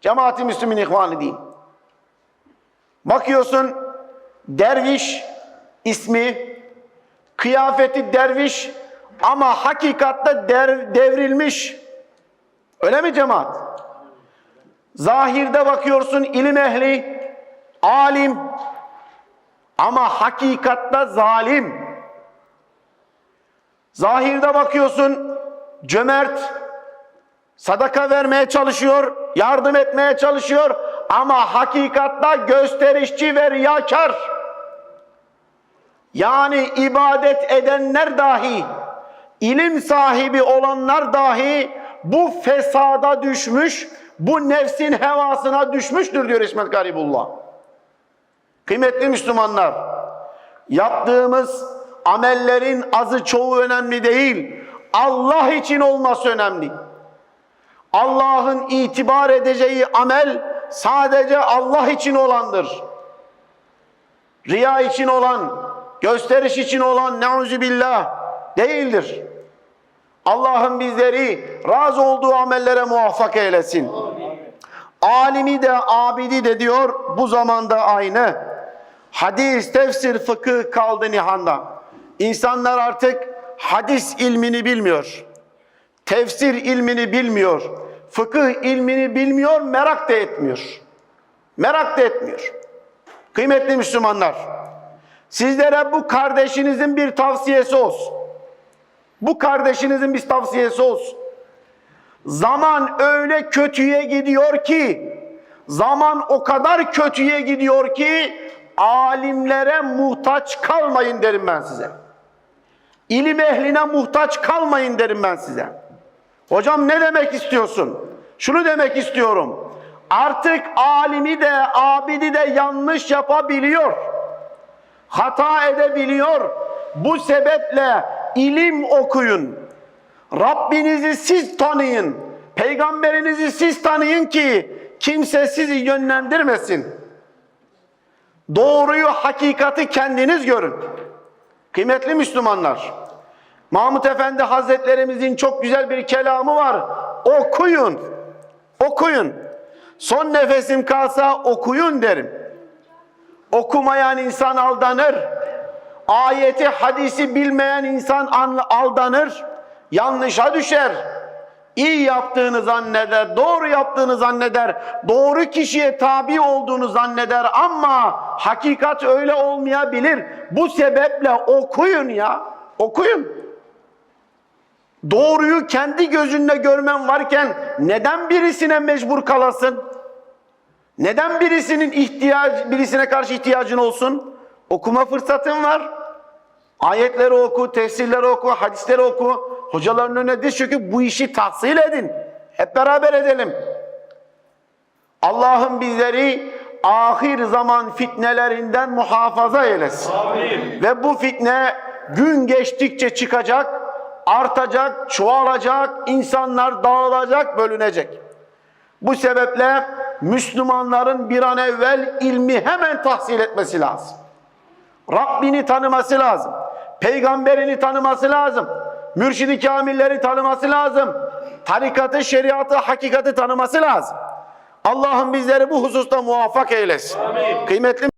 Cemaati Müslümin ihvanı değil. Bakıyorsun derviş ismi, kıyafeti derviş ama hakikatte der, devrilmiş. Öyle mi cemaat? Zahirde bakıyorsun ilim ehli, alim ama hakikatte zalim. Zahirde bakıyorsun cömert, sadaka vermeye çalışıyor, yardım etmeye çalışıyor ama hakikatta gösterişçi ve riyakar. Yani ibadet edenler dahi, ilim sahibi olanlar dahi bu fesada düşmüş, bu nefsin hevasına düşmüştür diyor İsmet Garibullah. Kıymetli Müslümanlar, yaptığımız amellerin azı çoğu önemli değil. Allah için olması önemli. Allah'ın itibar edeceği amel sadece Allah için olandır. Riya için olan, gösteriş için olan neuzubillah değildir. Allah'ın bizleri razı olduğu amellere muvaffak eylesin. Alimi de abidi de diyor bu zamanda aynı. Hadis, tefsir, fıkıh kaldı nihanda. İnsanlar artık hadis ilmini bilmiyor. Tefsir ilmini bilmiyor. Fıkıh ilmini bilmiyor, merak da etmiyor. Merak da etmiyor. Kıymetli Müslümanlar, sizlere bu kardeşinizin bir tavsiyesi olsun. Bu kardeşinizin bir tavsiyesi olsun. Zaman öyle kötüye gidiyor ki, zaman o kadar kötüye gidiyor ki, alimlere muhtaç kalmayın derim ben size. İlim ehline muhtaç kalmayın derim ben size. Hocam ne demek istiyorsun? Şunu demek istiyorum. Artık alimi de abidi de yanlış yapabiliyor. Hata edebiliyor. Bu sebeple ilim okuyun. Rabbinizi siz tanıyın. Peygamberinizi siz tanıyın ki kimse sizi yönlendirmesin. Doğruyu, hakikati kendiniz görün. Kıymetli Müslümanlar, Mahmut Efendi Hazretlerimizin çok güzel bir kelamı var. Okuyun, okuyun. Son nefesim kalsa okuyun derim. Okumayan insan aldanır. Ayeti, hadisi bilmeyen insan aldanır. Yanlışa düşer. İyi yaptığını zanneder, doğru yaptığını zanneder, doğru kişiye tabi olduğunu zanneder ama hakikat öyle olmayabilir. Bu sebeple okuyun ya, okuyun. Doğruyu kendi gözünle görmen varken neden birisine mecbur kalasın? Neden birisinin ihtiyaç, birisine karşı ihtiyacın olsun? Okuma fırsatın var. Ayetleri oku, tefsirleri oku, hadisleri oku. Hocaların önüne diz çöküp bu işi tahsil edin. Hep beraber edelim. Allah'ın bizleri ahir zaman fitnelerinden muhafaza eylesin. Amin. Ve bu fitne gün geçtikçe çıkacak, artacak, çoğalacak, insanlar dağılacak, bölünecek. Bu sebeple Müslümanların bir an evvel ilmi hemen tahsil etmesi lazım. Rabbini tanıması lazım. Peygamberini tanıması lazım. Mürşidi kamilleri tanıması lazım. Tarikatı, şeriatı, hakikati tanıması lazım. Allah'ın bizleri bu hususta muvaffak eylesin. Amin. Kıymetli